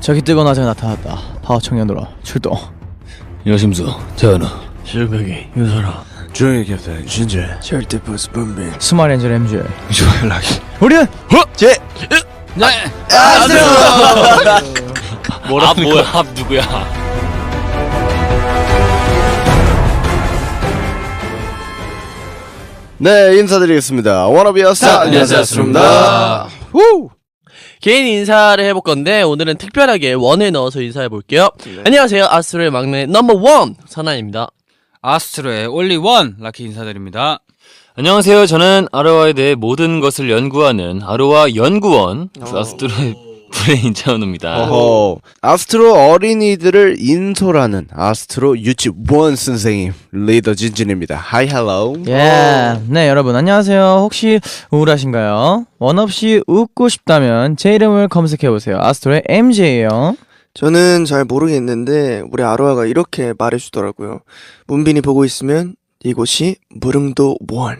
저기 뜨거운 화재가 나타났다. 파워 청년으로 출동. 여심수 태연아 실백이 유설아. 조용히 캡틴 신재. 절대 보스 분빈 스마일 엔젤 MJ. 좋아요 락시 우리는 제 뭐라 아 뭐야? 합 누구야? 네 인사드리겠습니다. 워너비어스타 안녕하세요, 아스트로입니다 개인 인사를 해볼 건데 오늘은 특별하게 원을 넣어서 인사해 볼게요. 안녕하세요 아스트로의 막내 넘버 원 선아입니다. 아스트로의 올리 원 라키 인사드립니다. 안녕하세요 저는 아로하에 대해 모든 것을 연구하는 아로하 연구원 아스트로의 브레인 차은우입니다 어허 아스트로 어린이들을 인솔하는 아스트로 유치원 선생님 리더 진진입니다 하이 헬로 예. 네, 여러분 안녕하세요. 혹시 우울하신가요? 원 없이 웃고 싶다면 제 이름을 검색해 보세요. 아스트로의 MJ예요. 저는 잘 모르겠는데 우리 아로아가 이렇게 말해주더라고요. 문빈이 보고 있으면 이곳이 무릉도 원.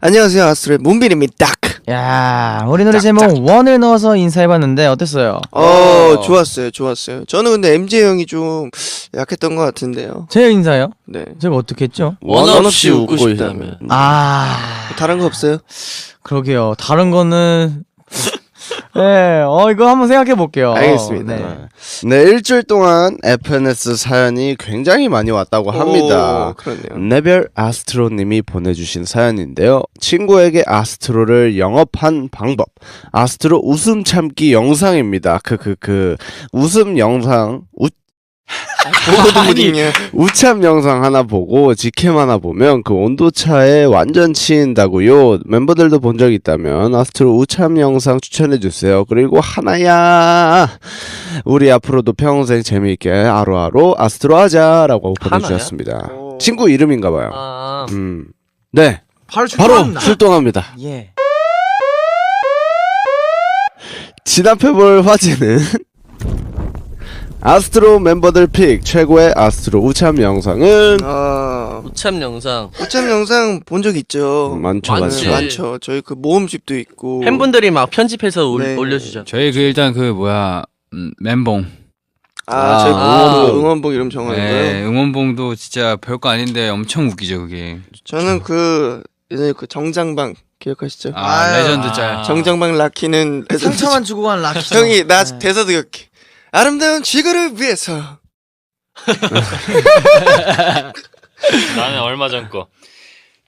안녕하세요 아스트로의 문빈입니다. 야, 우리 노래 제목 원을 넣어서 인사해 봤는데 어땠어요? 어 좋았어요 좋았어요. 저는 근데 MJ 형이 좀 약했던 것 같은데요. 제 인사요? 네. 제가 어떻게 했죠? 원 없이 웃고 싶다면 아, 다른 거 없어요? 그러게요. 다른 거는 네, 어 이거 한번 생각해 볼게요. 알겠습니다. 네. 네 일주일 동안 FNS 사연이 굉장히 많이 왔다고 합니다 오, 그렇네요. 네별 아스트로님이 보내주신 사연인데요. 친구에게 아스트로를 영업한 방법. 아스트로 웃음 참기 영상입니다. 그, 그, 그, 웃음 영상, 우, 분이냐? 우참 영상 하나 보고 직캠 하나 보면 그 온도차에 완전 치인다고요. 멤버들도 본 적 있다면 아스트로 우참 영상 추천해 주세요. 그리고 하나야. 우리 앞으로도 평생 재미있게 하루하루 아스트로 하자라고 하나야? 보내주셨습니다. 오. 친구 이름인가 봐요. 아 음. 네. 바로 바로 출동합니다. 예. 진압해볼 화제는 아스트로 멤버들 픽 최고의 아스트로 우참 영상은 아 우참 영상 우참 영상 본 적 있죠. 많죠 많지. 많죠. 많죠. 저희 그 모음집도 있고. 팬분들이 막 편집해서 올, 네. 올려주죠. 저희 그 일단 그 뭐야 음, 멤봉 아, 저희 아. 응원봉, 응원봉 이름 정하는 네, 거요. 응원봉도 진짜 별거 아닌데 엄청 웃기죠 그게. 저는 그 예전에 그 정장방 기억하시죠? 아, 레전드 짤. 정장방 라키는 상처만 주고 간 라키. 형이 나 네. 대사 도 기억해. 아름다운 지구를 위해서. 나는 얼마 전 거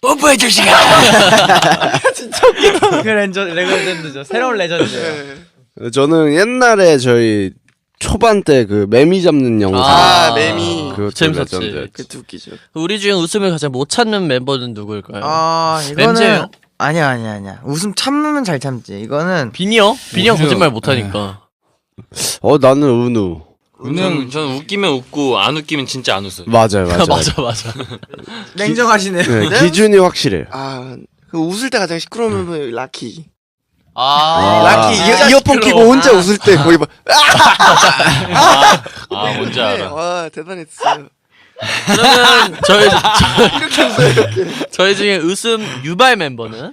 뽀뽀해 줄 시간. 그 레전 레전드죠. 새로운 레전드. 네. 저는 옛날에 저희 초반 때 그 매미 잡는 영상 아, 매미. 그것도 재밌었지. 그것도 웃기죠. 우리 중에 웃음을 가장 못 찾는 멤버는 누구일까요? 아, 이거는 예요? 아니야, 아니야, 아니야. 웃음 참으면 잘 참지. 이거는 비니 형? 비니 형. 거짓말 못하니까. 어 나는 은우 은행 저는 웃기면 웃고 안 웃기면 진짜 안 웃어요 맞아요 맞아요. 맞아 맞아. 냉정하시네. 네, 기준이 확실해요. 아, 그 웃을 때 가장 시끄러운 멤버 라키. 아, 라키 이어, 이어폰 시끄러워. 끼고 혼자 웃을 때 거의 막. 아 뭔지 알아 와 대단했어요. 그러면 저희 저, 저희 중에 웃음 유발 멤버는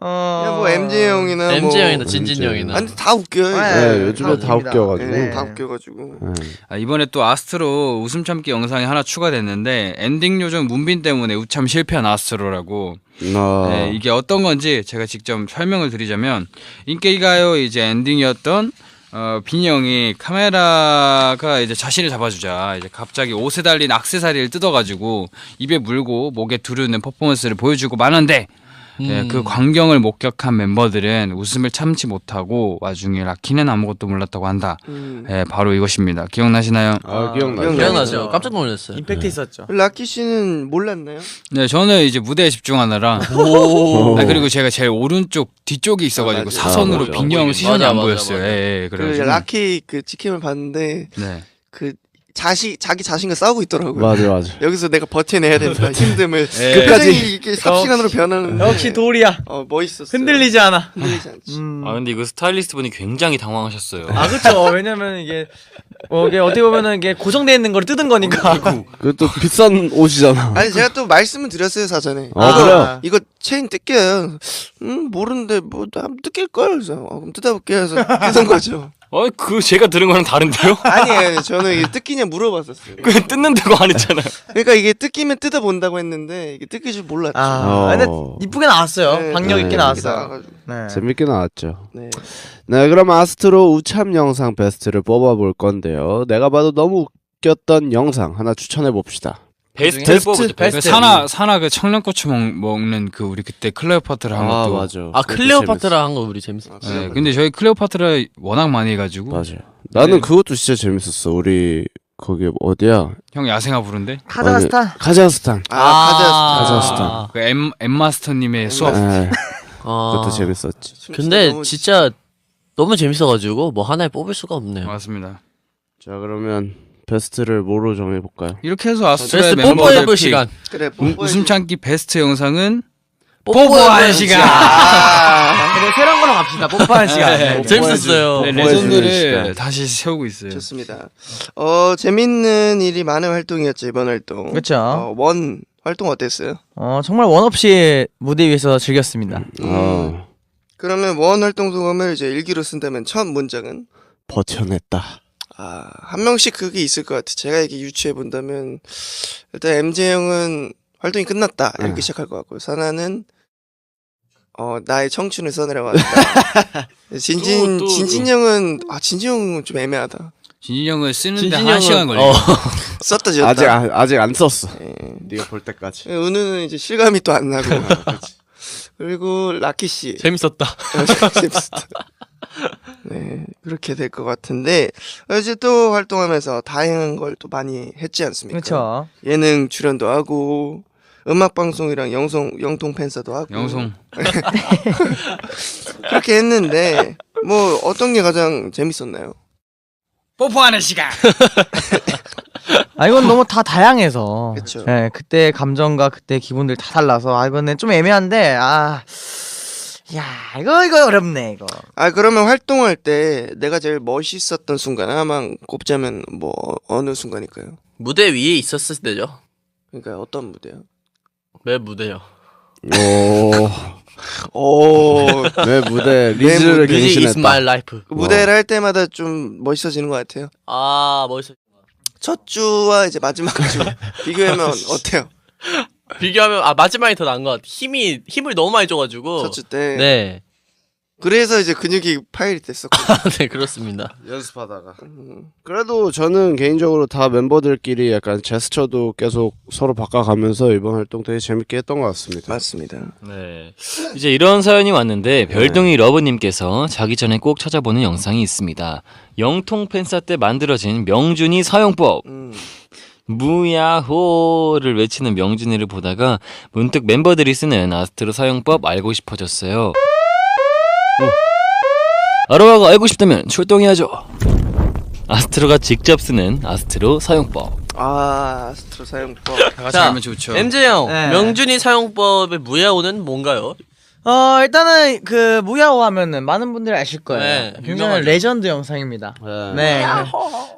어. 그냥 뭐 MJ 형이나 뭐. MJ 형이나 진진 MJ. 형이나. 아니 다 웃겨요. 네, 이제. 네, 요즘에 다 웃깁니다. 웃겨가지고. 네, 네. 다 웃겨가지고. 네. 아, 이번에 또 아스트로 웃음 참기 영상이 하나 추가됐는데 엔딩 요정 문빈 때문에 우참 실패한 아스트로라고. 어. 네, 이게 어떤 건지 제가 직접 설명을 드리자면 인기가요 이제 엔딩이었던 어, 빈이 형이 카메라가 이제 자신을 잡아주자 이제 갑자기 옷에 달린 악세사리를 뜯어가지고 입에 물고 목에 두르는 퍼포먼스를 보여주고 마는데 예, 음. 그 광경을 목격한 멤버들은 웃음을 참지 못하고 와중에 라키는 아무것도 몰랐다고 한다. 음. 예, 바로 이것입니다. 기억나시나요? 아 기억나죠. 기억나죠? 깜짝 놀랐어요. 임팩트 있었죠. 라키 씨는 몰랐나요? 네, 저는 이제 무대에 집중하느라 오. 아, 그리고 제가 제일 오른쪽 뒤쪽에 있어가지고 맞아. 사선으로 아, 맞아. 빈이 형 보이긴. 시선이 맞아, 안 맞아, 보였어요. 맞아. 예, 예, 그 그래가지고 라키 그 치킨을 봤는데 네. 그 자시 자기 자신과 싸우고 있더라고요. 맞아 맞아. 여기서 내가 버텨내야 된다 힘듦을 예. 끝까지 이렇게 삽시간으로 변하는 역시 돌이야. 어 멋있었어 흔들리지 않아. 흔들리지 않지 음. 아 근데 이거 스타일리스트 분이 굉장히 당황하셨어요 아 그렇죠. 왜냐면 이게 어, 이게 어떻게 보면은 이게 고정돼 있는 걸 뜯은 거니까. 그것도 비싼 옷이잖아. 아니 제가 또 말씀을 드렸어요 사전에 아, 이거 그래요? 이거 체인 뜯겨요 음 모르는데 뭐나 뜯길 걸 그래서 어, 그럼 뜯어볼게 해서 뜯은 거죠 어, 그 제가 들은 거랑 다른데요? 아니에요. 저는 이게 뜯기냐 물어봤었어요. 그냥 뜯는 다고 안 했잖아요. 그러니까 이게 뜯기면 뜯어본다고 했는데 이게 뜯길 줄 몰랐죠. 아, 어. 근데 이쁘게 나왔어요. 네, 박력 있게 네. 나왔어요. 나와가지고. 네. 재밌게 나왔죠. 네. 네, 그럼 아스트로 우참 영상 베스트를 뽑아볼 건데요. 내가 봐도 너무 웃겼던 영상 하나 추천해 봅시다. 베스트 베스트. 베스트. 베스트. 사나 사나 그 청양고추 먹, 먹는 그 우리 그때 클레오파트라 한 것도 아 클레오파트라 한 거 우리 재밌어. 네, 근데 저희 클레오파트라 워낙 많이 해가지고 맞아요. 나는 네. 그것도 진짜 재밌었어. 우리 거기 어디야? 형 야생아 부른데 카자흐스탄. 카자흐스탄. 아, 카자흐스탄. 그 엠, 엠마스터님의 수업 에, 아. 그것도 재밌었지. 근데 너무 진짜 너무 재밌어가지고 뭐 하나에 뽑을 수가 없네요. 맞습니다. 자, 그러면 베스트를 뭐로 정해 볼까요? 이렇게 해서 아스트라의 베스트 뽀뽀해볼 멤버들 시간. 그래 우- 뽀뽀해 웃음 참기 베스트 영상은 뽀뽀하는 뽀뽀하는 시간. 아, 그래, 새로운 걸로 갑시다. 뽀뽀한 시간. 네. 재밌었어요. 네, 레전드를 시간. 다시 세우고 있어요. 좋습니다. 어 재밌는 일이 많은 활동이었죠 이번 활동. 그쵸. 어, 원 활동 어땠어요? 어, 정말 원 없이 무대 위에서 즐겼습니다. 음. 어, 그러면 원 활동 소감을 이제 일기로 쓴다면 첫 문장은 버텨냈다. 아, 한 명씩 그게 있을 것 같아. 제가 이렇게 유추해 본다면 일단 MJ 형은 활동이 끝났다 이렇게 응. 시작할 것 같고 사나는 어 나의 청춘을 써내려고 한다. 진진 또, 또, 진진 형은 아 진진 형은 좀 애매하다. 진진 형을 쓰는데 한 형은- 시간 걸려. 어. 썼다 지었다. 아직 안- 아직 안 썼어. 예. 네가 볼 때까지. 은우는 이제 실감이 또 안 나고. 그리고 라키 씨. 재밌었다. 재밌었다. 네, 그렇게 될 것 같은데 이제 또 활동하면서 다양한 걸 또 많이 했지 않습니까? 그렇죠. 예능 출연도 하고 음악 방송이랑 영성 영통 팬사도 하고 영송. 그렇게 했는데 뭐 어떤 게 가장 재밌었나요? 뽀뽀하는 시간. 아 이건 너무 다 다양해서. 그쵸. 네, 그때 감정과 그때 기분들 다 달라서 아 이거는 좀 애매한데 아. 야, 이거 이거 어렵네, 이거. 아 그러면 활동할 때 내가 제일 멋있었던 순간 하나만 꼽자면 뭐 어느 순간일까요? 무대 위에 있었을 때죠. 그러니까 어떤 무대요? 매 무대요. 오, 오, 내 무대 리즈를 무대 뮤직 is 갱신했다. my life. 그 무대를 할 때마다 좀 멋있어지는 것 같아요. 아 멋있어. 첫 주와 이제 마지막 주 비교하면 어때요? 비교하면 아 마지막이 더 나은 것 같아. 힘이 힘을 너무 많이 줘가지고. 첫주 때. 네. 그래서 이제 근육이 파열이 됐었고. 네 그렇습니다. 연습하다가. 음, 그래도 저는 개인적으로 다 멤버들끼리 약간 제스처도 계속 서로 바꿔가면서 이번 활동 되게 재밌게 했던 것 같습니다. 맞습니다. 네. 이제 이런 사연이 왔는데 별동이 러브님께서 자기 전에 꼭 찾아보는 영상이 있습니다. 영통 팬사 때 만들어진 명준이 사용법. 음, 무야호를 외치는 명준이를 보다가 문득 멤버들이 쓰는 아스트로 사용법 알고 싶어졌어요. 오. 아로하가 알고 싶다면 출동해야죠. 아스트로가 직접 쓰는 아스트로 사용법. 아, 아스트로 사용법. 다 같이 자, 하면 좋죠. MJ 형 네. 명준이 사용법의 무야호는 뭔가요? 어, 일단은 그 무야호 하면은 많은 분들이 아실 거예요. 네, 굉장히 유명하죠. 레전드 영상입니다. 네. 네.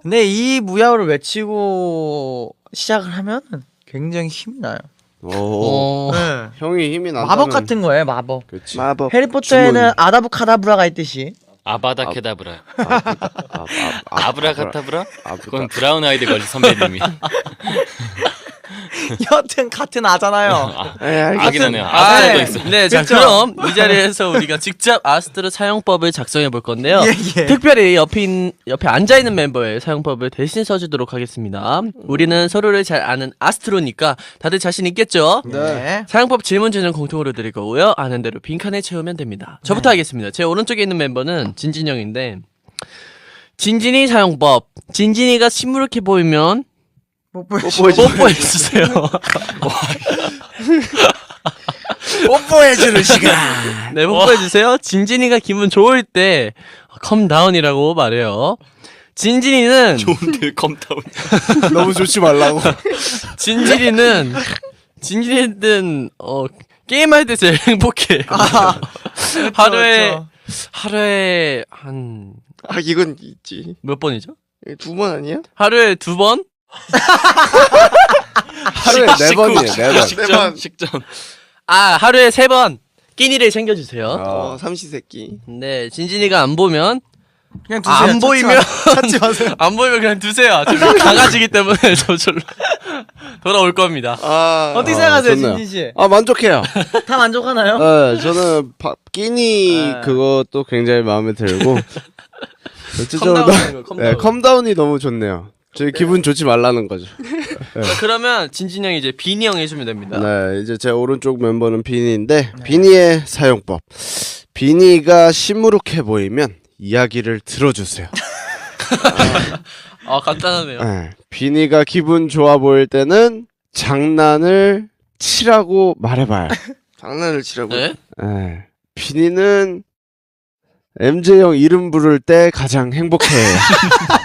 근데 이 무야호를 외치고 시작을 하면은 굉장히 힘이 나요. 오, 어. 네. 형이 힘이 난다면 마법 같은 거예요, 마법. 그렇지. 마법. 해리포터에는 주문. 아다부카다브라가 있듯이 아바다 케다브라. 아, 아, 아, 아브라카타브라? 아, 그건 브라운 아이드 걸리 선배님이. 여튼 같은 아잖아요. 네, 알겠습니다. 아긴 하네요. 아, 아스트로도 네. 있어. 네, 자 그쵸? 그럼 이 자리에서 우리가 직접 아스트로 사용법을 작성해 볼 건데요. 예, 예. 특별히 옆인 옆에 앉아 있는 멤버의 사용법을 대신 써주도록 하겠습니다. 우리는 서로를 잘 아는 아스트로니까 다들 자신 있겠죠? 네. 사용법 질문지는 공통으로 드릴 거고요. 아는 대로 빈칸에 채우면 됩니다. 저부터 하겠습니다. 제 오른쪽에 있는 멤버는 진진 형인데 진진이 사용법. 진진이가 시무룩해 보이면 뽀뽀해 주세요. 뽀뽀해주는 시간. 네, 뽀뽀해 주세요. 진진이가 기분 좋을 때 컴다운이라고 말해요. 진진이는 좋은데 컴다운. 너무 좋지 말라고. 진진이는 진진이는 어 게임할 때 제일 행복해. 하루에 그렇죠. 하루에 한몇 아, 이건 있지. 번이죠? 두 번 아니야? 하루에 두 번? 하루에 네 번이에요, 네 번. 식전, 식전. 아 하루에 세 번 끼니를 챙겨주세요. 어, 삼시세끼. 네 진진이가 안 보면 그냥 아, 안 보이면 찾지 마세요. 안 보이면 그냥 두세요. 어차피 강아지기 때문에 저절로 돌아올 겁니다. 아, 어떻게 아, 생각하세요, 좋네요. 진진 씨? 아 만족해요. 다 만족하나요? 네, 저는 바, 끼니 네. 그것도 굉장히 마음에 들고 전체적으로 컴다운하는 거, 네, 컴다운. 컴다운이 너무 좋네요. 저희 기분 좋지 말라는 거죠. 그러면 진진 형이 이제 비니 형 해주면 됩니다. 네, 이제 제 오른쪽 멤버는 비니인데 비니의 사용법. 비니가 시무룩해 보이면 이야기를 들어주세요. 아 간단하네요. 네, 비니가 기분 좋아 보일 때는 장난을 치라고 말해봐요. 장난을 치라고. 네? 네, 비니는 MJ 형 이름 부를 때 가장 행복해해요.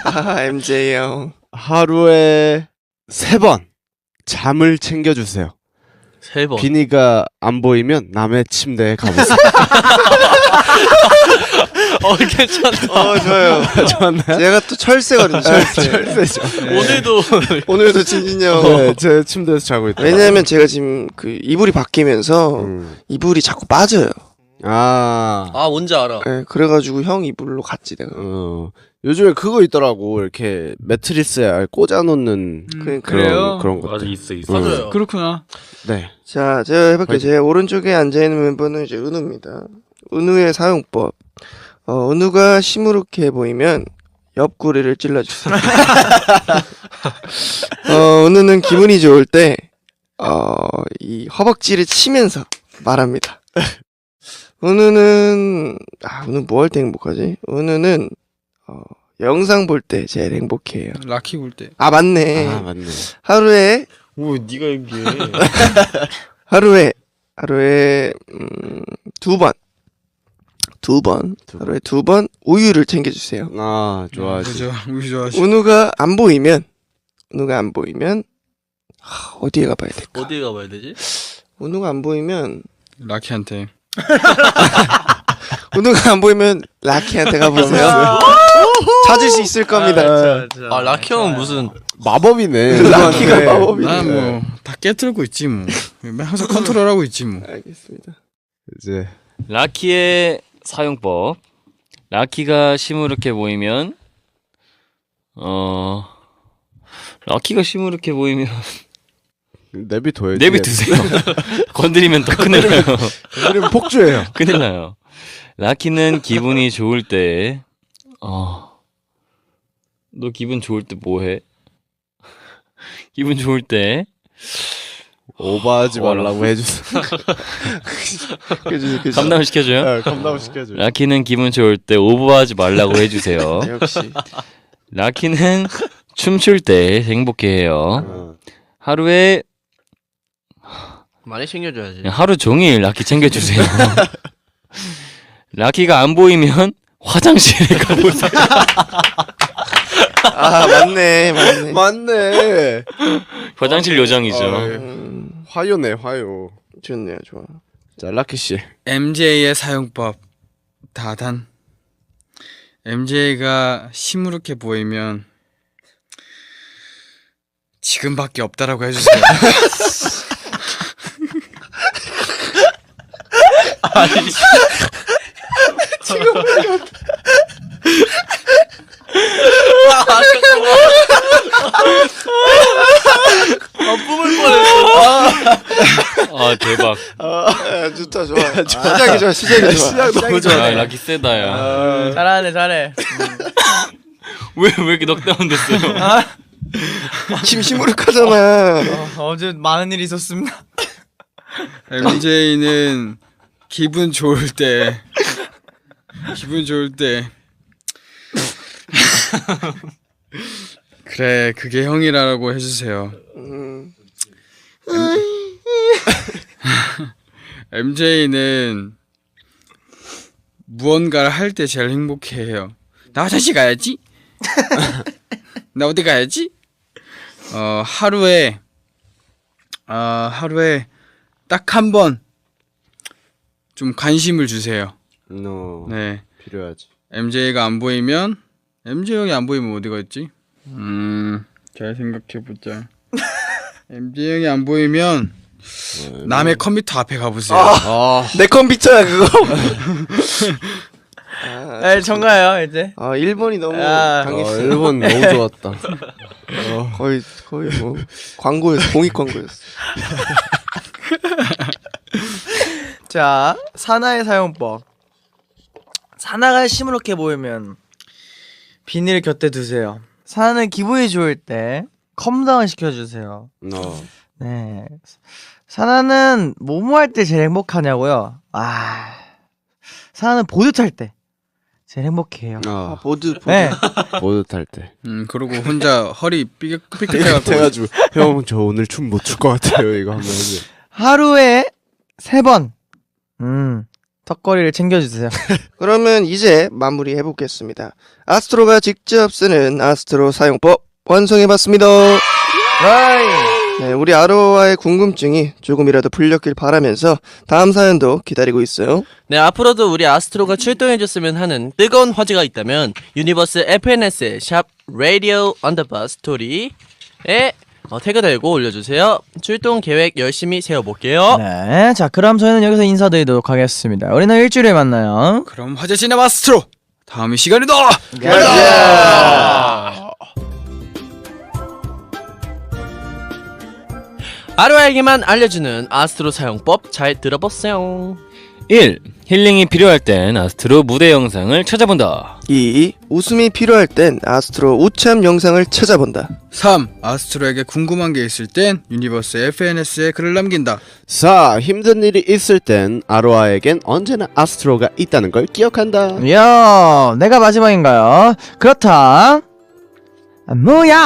아, MJ 형. 하루에 세 번 잠을 챙겨주세요. 세 번. 비니가 안 보이면 남의 침대에 가보세요. 어 괜찮다. 어, 좋아요. 좋았나요? 제가 또 철새거든요, 철새. 철새죠. 오늘도 오늘도 진진 형. 네, 제 침대에서 자고 있다. 왜냐면 제가 지금 그 이불이 바뀌면서 음. 이불이 자꾸 빠져요. 아, 아 뭔지 알아. 예, 그래가지고 형 이불로 갔지 내가. 어, 요즘에 그거 있더라고. 이렇게 매트리스에 꽂아놓는 그러니까. 그런 그런 것. 맞아 있어 있어. 맞아요. 그렇구나. 네. 자, 제가 해볼게요. 제 오른쪽에 앉아있는 멤버는 이제 은우입니다. 은우의 사용법. 어, 은우가 시무룩해 보이면 옆구리를 찔러주세요. 어, 은우는 기분이 좋을 때, 어, 이 허벅지를 치면서 말합니다. 은우는, 아, 은우 뭐 할 때 행복하지? 은우는, 어, 영상 볼 때 제일 행복해요. 라키 볼 때. 아, 맞네. 아 맞네. 하루에 오 네가 얘기해. 하루에 하루에 음, 두 번. 두 번. 두 번. 하루에 두 번 우유를 챙겨 주세요. 아 좋아하지. 그죠. 우리 좋아하시. 은우가 안 보이면 은우가 안 보이면 하, 어디에 가봐야 될까? 어디에 가봐야 되지? 은우가 안 보이면 라키한테. 은우가 안 보이면 라키한테 가보세요. 찾을 수 있을 겁니다. 아 라키 형은 무슨 마법이네. 라키가 네. 마법이. 난뭐다 깨뜨리고 있지 뭐. 항상 컨트롤하고 있지 뭐. 알겠습니다. 이제 라키의 사용법. 라키가 시무룩해 보이면 어 라키가 시무룩해 보이면 내비 둬야지. 내비 드세요. 건드리면 더 큰일 나요. 그리고 폭주해요. 큰일 나요. 라키는 기분이 좋을 때, 어, 너 기분 좋을 때 뭐 해? 기분 좋을 때, 오버하지 와, 말라고 해주세요. 감담 시켜줘요? 네, 감당 시켜줘. 라키는 기분 좋을 때 오버하지 말라고 해주세요. 역시 라키는 춤출 때 행복해해요. 어. 하루에, 많이 챙겨줘야지. 그냥 하루 종일 라키 챙겨주세요. 라키가 안 보이면 화장실에 가보세요. 아 맞네 맞네. 맞네. 화장실 요정이죠. 어, 음, 화요네 화요. 좋네요 좋아. 자 라키 씨. MJ의 사용법 다단. MJ가 시무룩해 보이면 지금밖에 없다라고 해주세요. 아, 대박. 아, 좋다 좋아. 시작이 좋아 시작이 좋아. 너무 아, 라키 세다, 야. 잘하네, 잘해. 왜, 왜 이렇게 넉다운 됐어요? 심심무룩하잖아. 어, 어제 많은 일이 있었습니다. MJ는 기분 좋을 때 기분 좋을 때 그래 그게 형이라고 해주세요. 음, MJ는 무언가를 할 때 제일 행복해해요. 나 화장실 가야지. 나 어디 가야지. 어 하루에 어 하루에 딱 한 번 좀 관심을 주세요. 너 네. 필요하지. MJ가 안 보이면 MJ 형이 안 보이면 어디가 있지? 음, 잘 생각해 보자. MJ 형이 안 보이면 남의 컴퓨터 앞에 가보세요. 아 내 컴퓨터야 그거. 아, 네, 정가요 이제. 아 1번이 너무 아. 아, 강했어요. 일본 너무 좋았다. 거의 거의 뭐 광고였어 공익 광고였어. 자, 사나의 사용법. 사나가 시무룩해 보이면 비닐 곁에 두세요. 사나는 기분이 좋을 때 컴다운 시켜주세요. 어. 네. 사나는 뭐뭐 할 때 제일 행복하냐고요? 아, 사나는 보드 탈 때 제일 행복해요. 아, 어, 보드 보드. 네. 보드 탈 때. 음 그리고 혼자 허리 삐끗 삐끗해갖고 해가지고 형저 오늘 춤 못 출 것 같아요. 이거 한번 해줘. 하루에 세 번, 음, 턱걸이를 챙겨주세요. 그러면 이제 마무리 해보겠습니다. 아스트로가 직접 쓰는 아스트로 사용법 완성해봤습니다. 네, 우리 아로와의 궁금증이 조금이라도 풀렸길 바라면서 다음 사연도 기다리고 있어요. 네, 앞으로도 우리 아스트로가 출동해줬으면 하는 뜨거운 화제가 있다면 유니버스 FNS의 샵 라디오 언더바 스토리에 어, 태그 달고 올려주세요. 출동 계획 열심히 세워볼게요. 네, 자, 그럼 저희는 여기서 인사드리도록 하겠습니다. 우리는 일주일에 만나요. 그럼 화제 시네마 스트로 다음 이 시간이다. 아로에게만 알려주는 아스트로 사용법 잘 들어보세요. 1. 힐링이 필요할 땐 아스트로 무대 영상을 찾아본다. 2. 웃음이 필요할 땐 아스트로 우참 영상을 찾아본다. 3. 아스트로에게 궁금한 게 있을 땐 유니버스 FNS에 글을 남긴다. 4. 힘든 일이 있을 땐 아로아에겐 언제나 아스트로가 있다는 걸 기억한다. 이야, 내가 마지막인가요? 그렇다. 뭐야?